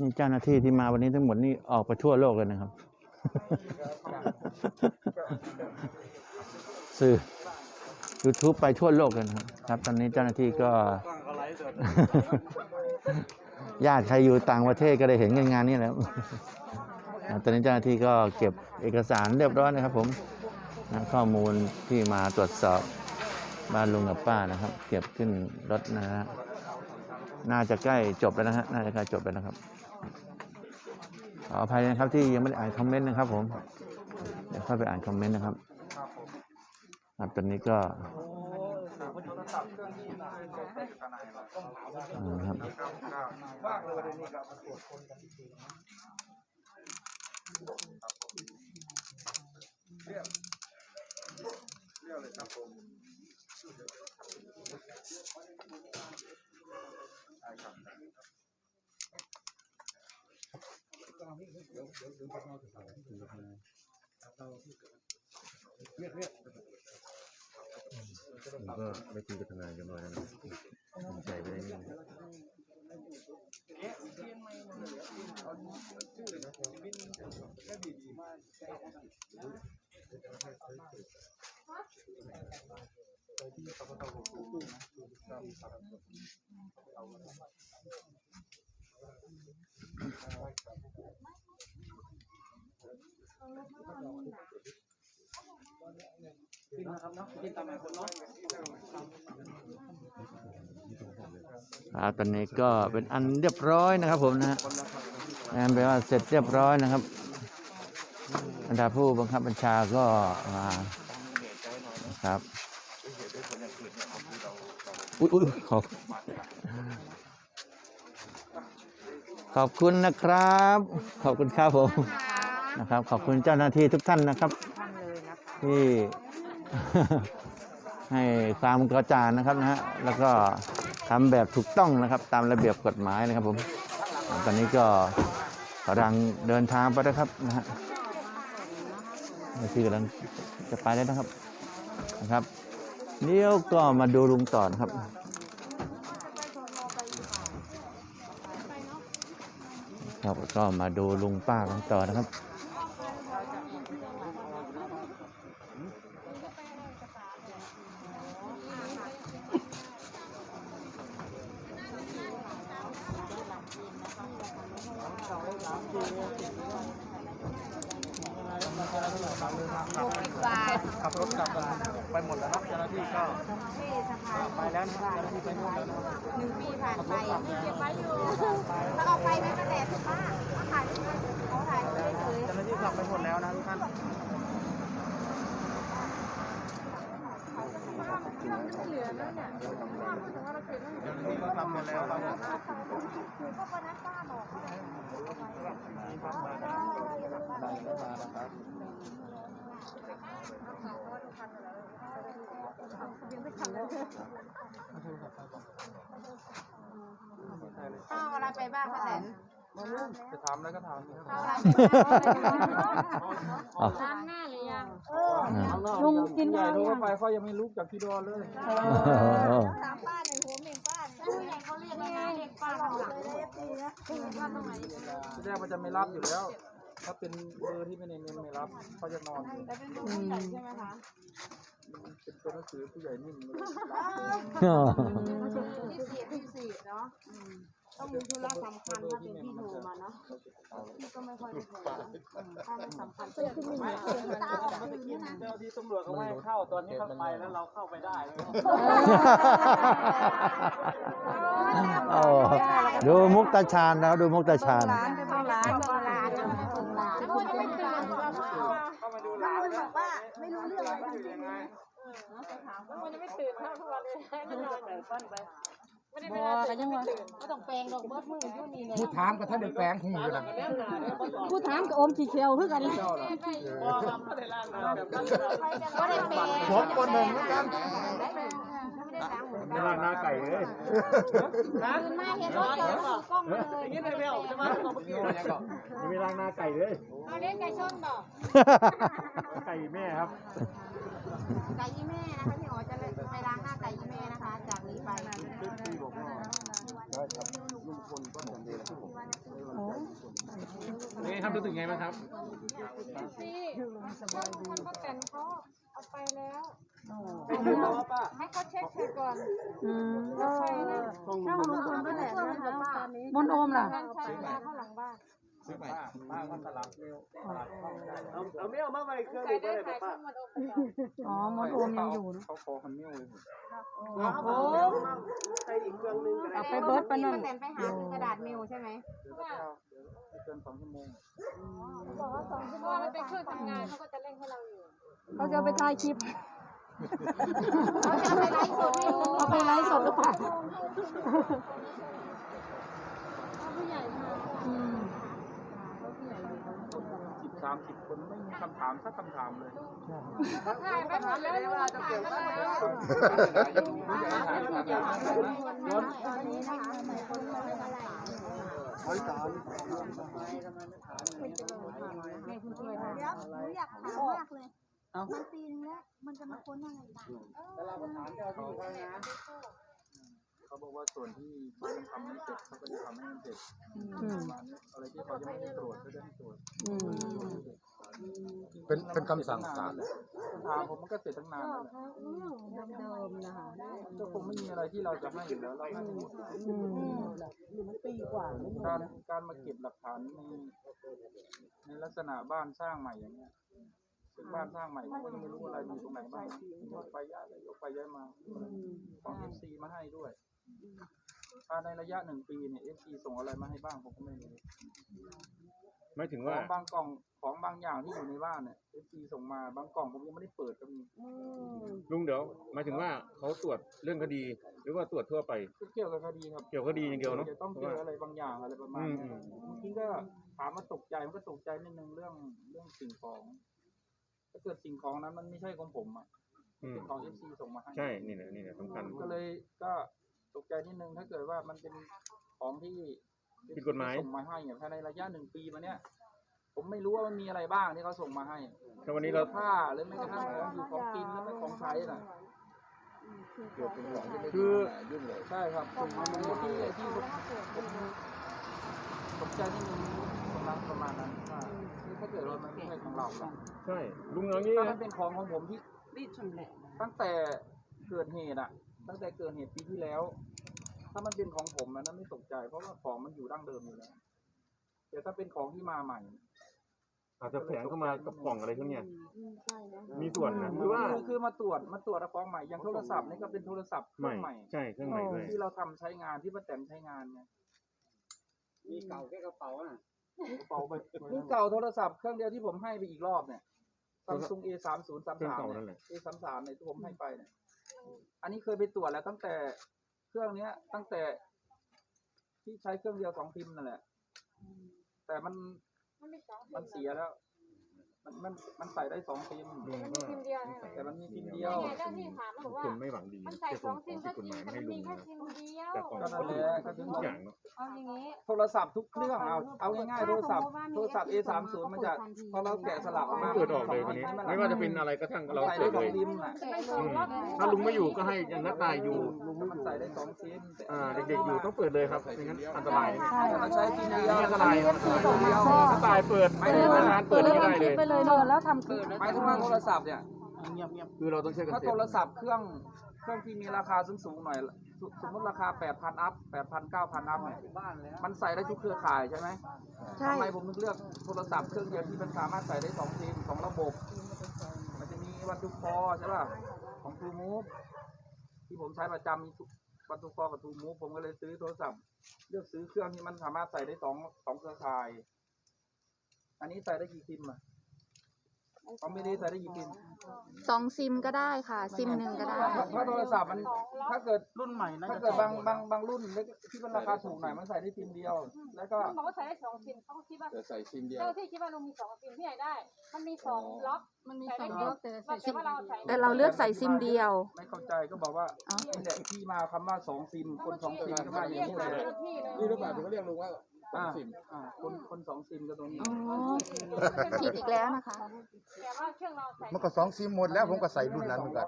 นี่เจ้าหน้าที่ที่มาวันนี้ทั้งหมดนี่ออกไปทั่วโลกเลยนะครับ สื่อ YouTube ไปทั่วโลกเลยนะครับครับ ตอนนี้เจ้าหน้าที่ก็ ญาติใครอยู่ต่างประเทศก็ได้เห็นงานนี้แล้วอ่าตอนนี้เจ้าหน้าที่ก็เก็บเอกสารเรียบร้อยนะครับ ผมนะข้อมูลที่มาตรวจสอบบ้านลุงกับป้านะครับ เก็บขึ้นรถนะฮะน่าจะใกล้จบแล้วนะฮะน่าจะใกล้จบแล้วนะครับ ขออภัยนะครับที่ยังไม่ได้อ่านคอมเมนต์นะครับ ผม เดี๋ยวค่อยไปอ่านคอมเมนต์นะครับครับตอนนี้ก็อืมครับ ผมก็ได้คุยกับทนายกันหน่อยแล้วนะทำใจไปได้นิดนึง ครับตอนนี้ก็เป็นอันเรียบร้อยนะครับ ผมนะฮะงานแปลว่าเสร็จเรียบร้อยนะครับบรรดาผู้บังคับบัญชาก็มาครับอุ้ยอุ้ยขอบ ขอบคุณนะครับ ขอบคุณครับผมนะครับ ขอบคุณเจ้าหน้าที่ทุกท่านนะครับ ที่ให้ความกระจ่างนะครับนะฮะแล้วก็ทำแบบถูกต้องนะครับ ตามระเบียบกฎหมายนะครับผม ตอนนี้ก็กำลังเดินทางไปนะครับนะฮะที่กำลังจะไปแล้วนะครับนะครับ เดี๋ยวก็มาดูลุงต่อนะครับ ครับ ก็มาดูลุงป้ากันต่อนะครับ ขับรถกลับกันไปหมดแล้วนะเจ้าหน้าที่ก็ไปแล้วนะเจ้าหน้าที่ไปหมดแล้วนะหนึ่งปีผ่านไปเก็บไว้อยู่แล้วเอาไปไหมกระแดดถึงบ้านเขาถ่ายเขาถ่ายเฉยเจ้าหน้าที่กลับไปหมดแล้วนะทุกท่านเหลือแล้วเนี่ยว่าพูดถึงว่าเราเก็บแล้วเจ้าหน้าที่ก็กลับหมดแล้วเราเนี่ยหนูก็วันนั้นป้าบอกเขาเลย ได้แล้วมานะครับป้าเอะไรไปบ้างป้าแตนจะถามอะไรก็ถามนะเอาอะไรไปบ้างล้างหน้าหรือยังลุงกินใหญ่โทรเข้าไปเขายังไม่ลุกจากที่ดอนเลยถามป้าหน่อยหัวเม่งป้าชื่อไงเขาเรียกยังไงเรียกป้าทางหลังเลยป้าตรงไหนที่แรกมันจะไม่รับอยู่แล้ว ถ้าเป็นเบอร์ที่ไม่ในเงินไม่รับเขาจะนอนอยู่แต่เป็นผู้ใหญ่ใช่ไหมคะเป็นตัวหนังสือผู้ใหญ่นิ่มเลยที่สี่ที่สี่เนาะต้องมีธุระสำคัญถ้าเป็นพี่โทรมาเนาะพี่ก็ไม่ค่อยได้โทรถ้ามันสำคัญก็คือไม่ตาออกมาอย่างนี้นะ เจ้าที่ตำรวจเขาไม่ให้เข้าตอนนี้เขาไปแล้วเราเข้าไปได้เลยโอ้ดูมุกตาชาญแล้วดูมุกตาชาญเข้าร้านเข้าร้านเข้าร้านแล้วจะไม่ตื่น เข้ามาดูหลาน มันบอกว่าไม่รู้เรื่องอะไร อยู่ยังไง มันจะไม่ตื่นเท่าทุกวันเลยให้มันนอนแบบฟันไป ไม่ได้เวลาตื่นยังวะไม่ต้องแปลงดอกเบิร์ดมืออยู่นี่เลยพูดถามกับท่านเด็กแปลงหูอยู่นะกูถามกับอมขี้เขียวคือกันก็ได้แปลงผมคนหนึ่งเหมือนกันไม่ได้ล้างมือไม่ล้างหน้าไก่เลยตื่นมาเห็นรถจอดกล้องมาเลยนี่ในเบลจะมาตบกี้ยังไม่ล้างหน้าไก่เลยเอาเล่นไก่ชนบอกไก่แม่ครับไก่ยี่แม่นะคะพี่อ๋อจะไปล้างหน้าไก่ยี่แม่นะคะ จากนี้ไป โอ้ ครับรู้สึกไงบ้างครับพี่คนเขาแต่งเขาเอาไปแล้วเป็นยังไงป้าให้เขาเช็คเสร็จก่อนอืมแล้วใครนะช่างลุงพลก็แหละนะคะตอนนี้มนโอมล่ะการใช้มาเข้าหลังบ้าน ป้าป้าก็สลับเร็วเอาเอาไม่เอามาใหม่เครื่องใครนี้ก็ได้เลยขายป้าช่างมันโอมไปก่อนอ๋อมนโอมยังอยู่นะเขาขอคันนิ้วเลยโอ้โหใช้อีกเครื่องนึงก็ได้เอาไปเบิร์ดปะนั่นป้าแตนไปหากระดาษเมลใช่ไหมเดี๋ยวไม่เกินสองชั่วโมงบอกว่าสองชั่วโมงมันเป็นเครื่องทำงานเขาก็จะเร่งให้เราอยู่เขาจะเอาไปถ่ายคลิป เขาจะเอาไปไลฟ์สดให้ดูเอาไปไลฟ์สดหรือเปล่าอืมสิบ สามสิบคนไม่มีคำถามสักคำถามเลยถ่ายไปหมดแล้วว่าจะเปลี่ยวกับอะไรนว่าแล้วเดี๋ยวหนูอยากถามมากเลยมันปีนึงแล้วมันจะมาค้นอะไรบ้าง เขาบอกว่าส่วนที่เขายังทำไม่เสร็จเขาก็จะทำให้มันเสร็จอืมอะไรที่เขายังไม่ได้ตรวจก็จะให้ตรวจอืมเป็นเป็นคำสั่งศาลถามผมมันก็เสร็จตั้งนานแล้วแหละเดิมๆนะคะก็คงไม่มีอะไรที่เราจะให้อยู่แล้วเราให้หมดอืมการการมาเก็บหลักฐานในในลักษณะบ้านสร้างใหม่อย่างเงี้ยเป็นบ้านสร้างใหม่ผมก็ยังไม่รู้อะไรมีตรงไหนบ้างยกไปย้ายไปยกไปย้ายมาของเอฟซีมาให้ด้วย ภายในระยะหนึ่งปีเนี่ยเอฟซีส่งอะไรมาให้บ้างผมก็ไม่รู้ไม่ถึงขว่า องบางกล่องของบางอย่างที่อยู่ในบ้านเนี่ยเอฟซีส่งมาบางกล่องผมยังไม่ได้เปิดก็มีลุงเดี๋ยวหมายถึงว่าเขาตรวจเรื่องคดี หรือว่าตรวจทั่วไป ก็เกี่ยวกับคดีครับเกี่ยวกับคดีอย่างเดียวเนาะจะต้องเพเจราะอว่าอะไรบางอย่างอะไรประมาณอืมเนี้ยอืม บางทีก็ถามว่าตกใจมันก็ตกใจนิดนึงเรื่องเรื่องสิ่งของ ถ้าเกิดสิ่งของนั้นมันไม่ใช่ของผมอะอืมเป็นของเอฟซีส่งมาให้ ใช่ นี่แหละนี่แหละสำคัญ ก็เลยก็ ตกใจนิดนึงถ้าเกิดว่ามันเป็นของที่ผิดกฎหมาย ส่งมาให้เนี่ยภายในระยะหนึ่งปีมาเนี้ยผมไม่รู้ว่ามันมีอะไรบ้างที่เขาส่งมาให้ถ้าวันนี้เรา ผ้าหรือแม้กระทั่งของอยู่ของกินแล้วไม่ของใช้น่ะคือใช่ครับส่งมาในที่ที่ผมผมตกใจนิดนึงประมาณประมาณนั้นว่าถ้าเกิดว่ามันไม่ใช่ของเราอะใช่ลุงเอางี้ถ้ามันะนเป็นของของผมที่ตั้งแต่เกิดเหตุอะ ตั้งแต่เกิดเหตุปีที่แล้ว ถ้ามันเป็นของผมอันนั้นไม่ตกใจ เพราะว่าของมันอยู่ดั้งเดิมอยู่แล้วแต่ถ้าเป็นของที่มาใหม่ อาจจะแฝงเข้ามากับกล่องอะไรพวกเนี้ยมีส่วนนะหรือว่าคือคือมาตรวจมาตรวจของใหม่อย่างโทรศัพท์นี่ก็เป็นโทรศัพท์เคใหรื่ม่องใหม่ใช่เครื่องใหม่ด้วยที่เราทำใช้งานที่ป้าแตนใช้งานไงมีเก่าแค่กระเป๋าน่ะกระเป๋าไปนี่เก่าโทรศัพท์เครื่องเดียวที่ผมให้ไปอีกรอบเนี่ยซัมซุง A สามศูนย์สามเครื่องสามเก่านั่นแหละ A สามสามเนี่ยที่ผมให้ไปเนี่ย อันนี้เคยไปตรวจแล้วตั้งแต่เครื่องเนี้ย ตั้งแต่ที่ใช้เครื่องเดียวสองพิมพ์นั่นแหละ แต่มันมันมีสองมันเสียแล้ว มันมันมันใส่ได้สองพิมพ์ลุงมันก็มีพิมพ์เดียวใช่ไหมแต่มันมีพิมพ์เดีนี่ยวไงเจ้าที่ถามมาบอกว่า คนไม่หวังดีมันใส่จะสส่องงขซิองมผิก็ดกฎจหริมายงมาแต่ให้มันลุมีงแค่นะซิมเดียวแต่ของทุกอย่างเนาะเอาอย่างนี้ โทรศัพท์ทุกเครื่องเอาเอาง่ายๆโทรศัพท์โทรศัพท์ A สามศูนย์มันจะพอเราแกะสลักออกมาเปิดออกเลยคนนี้ ไม่ว่าจะเป็นอะไรก็ทั้งเราใส่เปิได้ดสเลอยงซิมอะอืมถ้าลุงไม่อยู่ก็ให้อยังนักตายอยู่มันใส่ได้สองซิมแต่อ่าเด็กๆอยู่ต้องเปิดเลยครับไม่งั้นอันตรายมันใช้พิมพ์เดียวอันตราย อันตรายถ้าตายเปิดไม่ได้นานเปิเปิดดแล้วไม่ได้ทำคเลลิปยไปเลยเนอะแล้วทำคลิปหมายถึงว่าโทรศัพท์เนี่ยคือเราต้องใช้กันถ้าเต็โทมรศัพท์เครื่องเครื่องที่มีราคาสูงๆหน่อยสสมมติราคา 8,000 อัพ 8,000 9,000 อัพเนี่ยมันใส่ได้ทุกเครือข่ายใช่ไหมใช่ ทำไมผมถึงเลือกโทรศัพท์เครื่องเดียวที่มันสามารถใส่ได้สองซิมสองระบบ มันจะมีวันทุกคอใช่ป่ะ ของ True Move ที่ผมใช้ประจำมีวันทุกคอกับ True Move ผมก็เลยซื้อโทรศัพท์ เลือกซื้อเครื่องที่มันสามารถใส่ได้สองสองเครือข่าย อันนี้ใส่ได้กี่ซิมอะ เขาไม่ได้ใส่ได้กี่ซิมสองซิมก็ได้ค่ะ ซิมหนึ่งก็ได้ เพราะโทรศัพท์มันถ้าเกิดรุ่นใหม่นะถ้าเกิดบางบางบางรุ่นที่มันราคาถูกหน่อยมันใส่ได้ซิมเดียว แล้วก็มันบอกว่าใส่ได้สองซิมเขาก็คิดว่าจะใส่ซิมเดียวเจ้าที่คิดว่าเรามีสองซิมที่ไหนได้ มันมีสองล็อกมันมีสองล็อกแต่ใส่ซิมว่าเราใส่แต่เราเลือกใส่ซิมเดียว ไม่เข้าใจก็บอกว่าเอ้านี่แหละที่มาคำว่าสองซิมคนสองซิมก็มาอย่างนี้เลยที่เลยนี่หรือเปล่าถึงเขาเรียกลุงว่าส องอ่าซิมอ่าคนคนสองซิมก็ตรงนี้ อ๋อผิดอีกแล้วนะคะ แต่ว่าเครื่องเราใส่มันก็สองซิมหมดแล้ว ผมก็ใส่รุ่นนั้นเหมือนกัน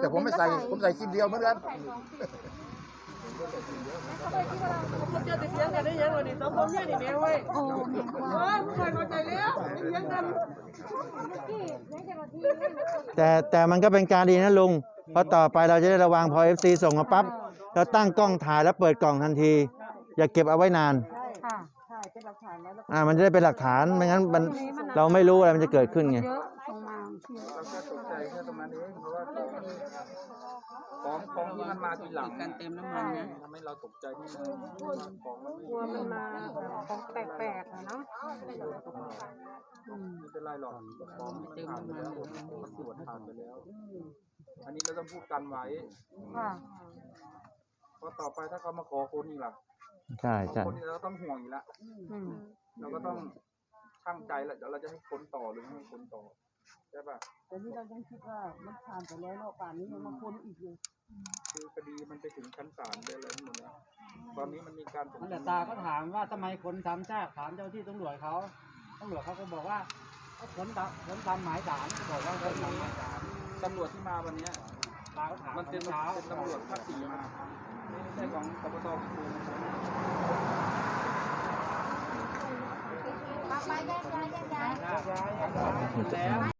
แต่ผมไม่ใส่ผมใส่ซิมเดียวเหมือนกันใส่สองซิมเขาเลยคิดว่าเราเจอแต่เสียงกันได้ยังวันนี่สองคนเนี่ยนี่แม่เว้ยโอ้แม่งเออมึงเคยเข้าใจแล้วเลี้ยงกันแต่แต่มันก็เป็นการดีนะลุง เพราะต่อไปเราจะได้ระวังพอ FC ส่งมาปั๊บเราตั้งกล้องถ่ายแล้วเปิดกล่องทันที อย่าเก็บเอาไว้นาน ค่ะอ่ามันจะได้เป็นหลักฐานไม่งั้นมันเราไม่รู้อะไรมันจะเกิดขึ้นไง เยอะส่งมาเราแค่ตกใจแค่ตรงนั้นเองเพราะว่าของของที่มันมาทีหลังการเต็มน้ำมันนะทำให้เราตกใจนิดนึงของมันกลัวมันมาของแปลกๆอะเนาะไม่เป็นไรหรอกของมันผ่านไปแล้วมันตรวจผ่านไปแล้ว อันนี้เราต้องพูดกันไว้ค่ะ เพราะต่อไปถ้าเขามาขอคนอีกล่ะ ใช่ใช่คนนี้เราก็ต้องห่วงอีกละอืมเราก็ต้องช่างใจแหละเดี๋ยวเราจะให้คนต่อหรือไม่ให้คนต่อใช่ป่ะแต่นี่เรายังคิดว่ามันผ่านไปแล้วเนาะป่านนี้ยังมาค้นอีกอยู่คือคดีมันไปถึงชั้นศาลไปอะไรหมดแล้วตอนนี้มันมีการสงนั่นแหสัละยตาก็ถามว่าทำไมคนซ้ำซากถามเจ้าที่ตำรวจเขาตำรวจเขาก็บอกว่าก็ผลตามผลตามหมายศาลบอกว่าผลตามหมายศาลตำรวจที่มาวันเนี้ยตาก็ถามมันเป็นเช้า เป็นตำรวจภาคสี่มาไม่ ใช่ของปปตคูไปแยกย้ายแยกย้าย แล้ว